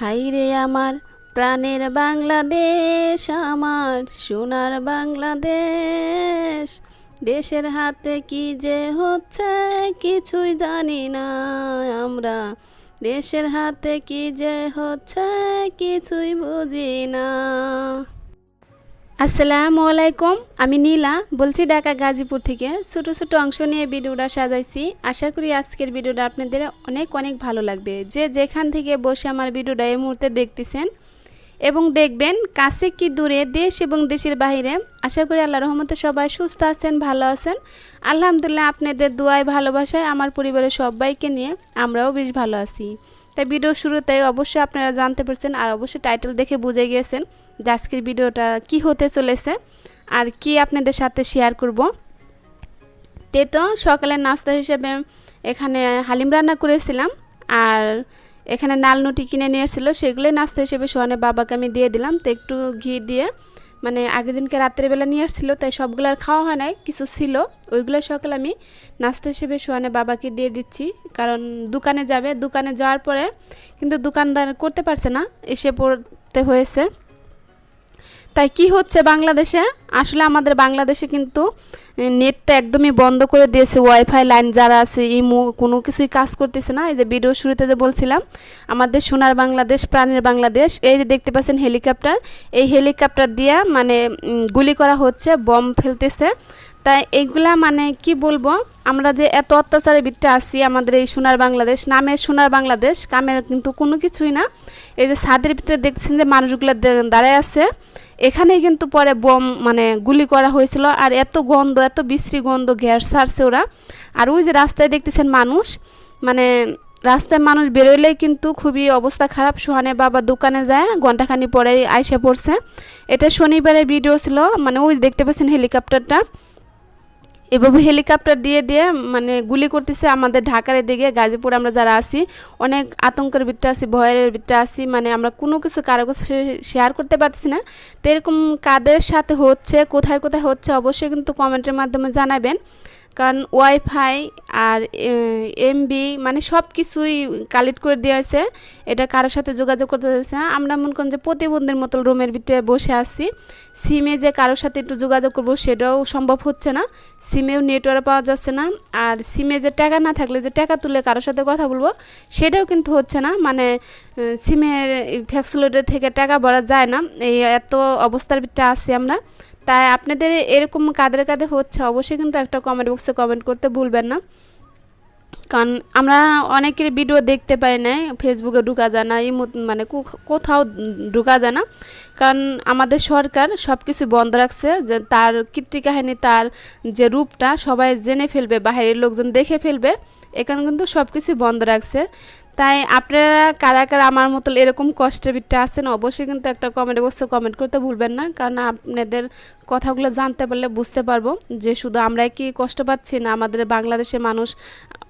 High রে আমার প্রাণের বাংলাদেশ, আমার সোনার বাংলাদেশ। দেশের হাতে কি যে হচ্ছে কিছুই জানি না আমরা। দেশের হাতে কি যে হচ্ছে কিছুই বুঝি না। আসসালামু আলাইকুম, আমি নীলা বলছি ঢাকা গাজীপুর থেকে। ছোটো ছোটো অংশ নিয়ে ভিডিওটা সাজাইছি। আশা করি আজকের ভিডিওটা আপনাদের অনেক অনেক ভালো লাগবে। যে যেখান থেকে বসে আমার ভিডিওটা এই মুহূর্তে দেখতেছেন এবং দেখবেন কাছে কি দূরে দেশ এবং দেশের বাইরে আশা করি আল্লাহ রহমতে সবাই সুস্থ আছেন, ভালো আছেন। আলহামদুলিল্লাহ আপনাদের দোয়ায়, ভালোবাসায় আমার পরিবারের সবাইকে নিয়ে আমরাও বেশ ভালো আছি। তাই ভিডিও শুরুতে অবশ্যই আপনারা জানতে পারছেন আর অবশ্যই টাইটেল দেখে বুঝে গিয়েছেন যে আজকের ভিডিওটা কি হতে চলেছে আর কি আপনাদের সাথে শেয়ার করব। তে তো সকালের নাস্তা হিসেবে এখানে হালিম রান্না করেছিলাম আর এখানে নালনুটি কিনে নিয়ে এসেছিল। সেগুলোই নাস্তা হিসেবে সোহানের বাবাকে আমি দিয়ে দিলাম। তো একটু ঘি দিয়ে মানে আগের দিনকে রাত্রেবেলা নিয়ে আসছিল তাই সবগুলো আর খাওয়া হয় নাই, কিছু ছিল। ওইগুলো সকালে আমি নাস্তা হিসেবে সোহানের বাবাকে দিয়ে দিচ্ছি। কারণ দোকানে যাবে, দোকানে যাওয়ার পরে কিন্তু দোকানদার করতে পারছে না, এসে পড়তে হয়েছে। তাই কি হচ্ছে বাংলাদেশে? আসলে আমাদের বাংলাদেশে কিন্তু নেটটা একদমই বন্ধ করে দিয়েছে ওয়াইফাই লাইন যারা আছে, ইমো, কোনো কিছুই কাজ করতেছে না। এই যে ভিডিও শুরুতে যে বলছিলাম, আমাদের সোনার বাংলাদেশ, প্রাণের বাংলাদেশ, এই যে দেখতে পাচ্ছেন হেলিকপ্টার। এই হেলিকপ্টার দিয়ে মানে গুলি করা হচ্ছে বম ফেলতেছে। তাই এইগুলা মানে কি বলব? আমরা যে এত অত্যাচারের ভিতরে আছি, আমাদের এই সোনার বাংলাদেশ, নামের সোনার বাংলাদেশ, কামের কিন্তু কোনো কিছুই না। এই যে ছাদের ভিতরে দেখছেন যে মানুষগুলো দাঁড়ায় আছে, এখানেই কিন্তু পরে বম মানে গুলি করা হয়েছিল আর এত গন্ধ, এত বিশ্রী গন্ধ গ্যাস ছাড়ছে ওরা। আর ওই যে রাস্তায় দেখতেছেন মানুষ মানে রাস্তায় মানুষ বেরোলেই কিন্তু খুবই অবস্থা খারাপ। সোহানে বাবা দোকানে যায় ঘন্টাখানি পরেই আইসা পড়ছে। এটা শনিবারের ভিডিও ছিল মানে ওই দেখতে পাচ্ছেন হেলিকপ্টারটা এভাবে হেলিকপ্টার দিয়ে দিয়ে মানে গুলি করতেছে আমাদের ঢাকার এদিকে, গাজীপুর আমরা যারা আসি অনেক আতঙ্কের ভিতরে আছি, ভয়ের ভিতরে আছি মানে আমরা কোনো কিছু কারও কাছে শেয়ার করতে পারছি না। তো এরকম কাদের সাথে হচ্ছে, কোথায় কোথায় হচ্ছে, অবশ্যই কিন্তু কমেন্টের মাধ্যমে জানাবেন। কারণ ওয়াইফাই আর এমবি মানে সব কিছুই কালেক্ট করে দেওয়া হয়েছে। এটা কারোর সাথে যোগাযোগ করতে হয়েছে আমরা মনে করেন যে প্রতিবন্ধীর মতো রুমের ভিতরে বসে আছি। সিমে যে কারোর সাথে একটু যোগাযোগ করব সেটাও সম্ভব হচ্ছে না। সিমেও নেটওয়ার্ক পাওয়া যাচ্ছে না। আর সিমে যে টাকা না থাকলে যে টাকা তুলে কারোর সাথে কথা বলব, সেটাও কিন্তু হচ্ছে না। মানে সিমের ফ্যাক্সিলিটি থেকে টাকা ভরা যায় না। এই এত অবস্থার ভিতরে আছি আমরা। তাই আপনাদের এরকম কাদের কাদের হচ্ছে অবশ্যই কিন্তু একটা কমেন্ট বক্সে কমেন্ট করতে ভুলবেন না। কারণ আমরা অনেকের ভিডিও দেখতে পাই না ফেসবুকে ঢুকা যায় না এই মানে কোথাও ঢুকা যায় না। কারণ আমাদের সরকার সব কিছু বন্ধ রাখছে, যে তার কীর্তি কাহিনী, তার যে রূপটা সবাই জেনে ফেলবে বাইরের লোকজন দেখে ফেলবে, এখানে কিন্তু সব কিছু বন্ধ রাখছে। তাই আপনারা কারা কারা আমার মতো এরকম কষ্টের ভিতরে আছেন, অবশ্যই কিন্তু একটা কমেন্ট বক্সে কমেন্ট করতে ভুলবেন না, কারণ আপনাদের কথাগুলো জানতে পারলে বুঝতে পারব যে শুধু আমরাই কি কষ্ট পাচ্ছি না আমাদের বাংলাদেশের মানুষ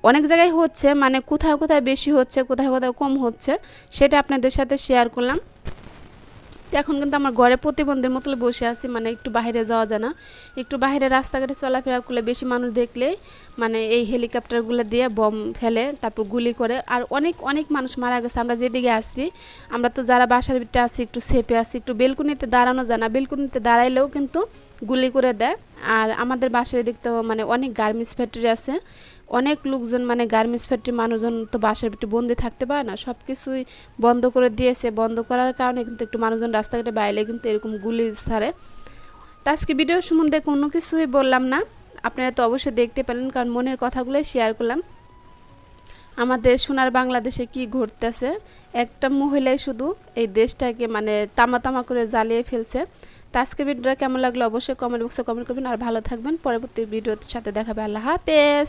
অনেক জায়গায় হচ্ছে মানে কোথায় কোথায় বেশি হচ্ছে, কোথায় কোথায় কম হচ্ছে, সেটা আপনাদের সাথে শেয়ার করলাম। এখন কিন্তু আমার ঘরে প্রতিবন্ধের মতো বসে আছি মানে একটু বাইরে যাওয়া যায় না। একটু বাইরে রাস্তাঘাটে চলাফেরা করলে বেশি মানুষ দেখলে মানে এই হেলিকপ্টারগুলো দিয়ে বম ফেলে, তারপর গুলি করে। আর অনেক অনেক মানুষ মারা গেছে, আমরা যেদিকে আসছি, আমরা তো যারা বাসার ভিতরে আছি, একটু সেপে আছি, একটু বেলকুনিতে দাঁড়ানো যায় না। বেলকুনিতে দাঁড়াইলেও কিন্তু গুলি করে দেয়। আর আমাদের বাসায় দেখতে মানে অনেক গার্মেন্টস ফ্যাক্টরি আছে। অনেক লোকজন মানে গার্মেন্টস ফ্যাক্টরি মানুষজন তো বাসার ভিতরে বন্দি থাকতে পারে না। সব কিছুই বন্ধ করে দিয়েছে। বন্ধ করার কারণে কিন্তু একটু মানুষজন রাস্তাঘাটে বাইরে কিন্তু এরকম গুলি ছাড়ে। তো আজকে ভিডিও সম্বন্ধে কোনো কিছুই বললাম না। আপনারা তো অবশ্যই দেখতে পেলেন, কারণ মনের কথাগুলোই শেয়ার করলাম। আমাদের সোনার বাংলাদেশে কি ঘটতেছে? একটা মহিলাই শুধু এই দেশটাকে মানে তামা তামা করে জ্বালিয়ে ফেলছে। তো আজকের ভিডিওটা কেমন লাগল অবশ্যই কমেন্ট বক্সে কমেন্ট করবেন আর ভালো থাকবেন। পরবর্তী ভিডিওর সাথে দেখাবে। আল্লাহ হাফেজ।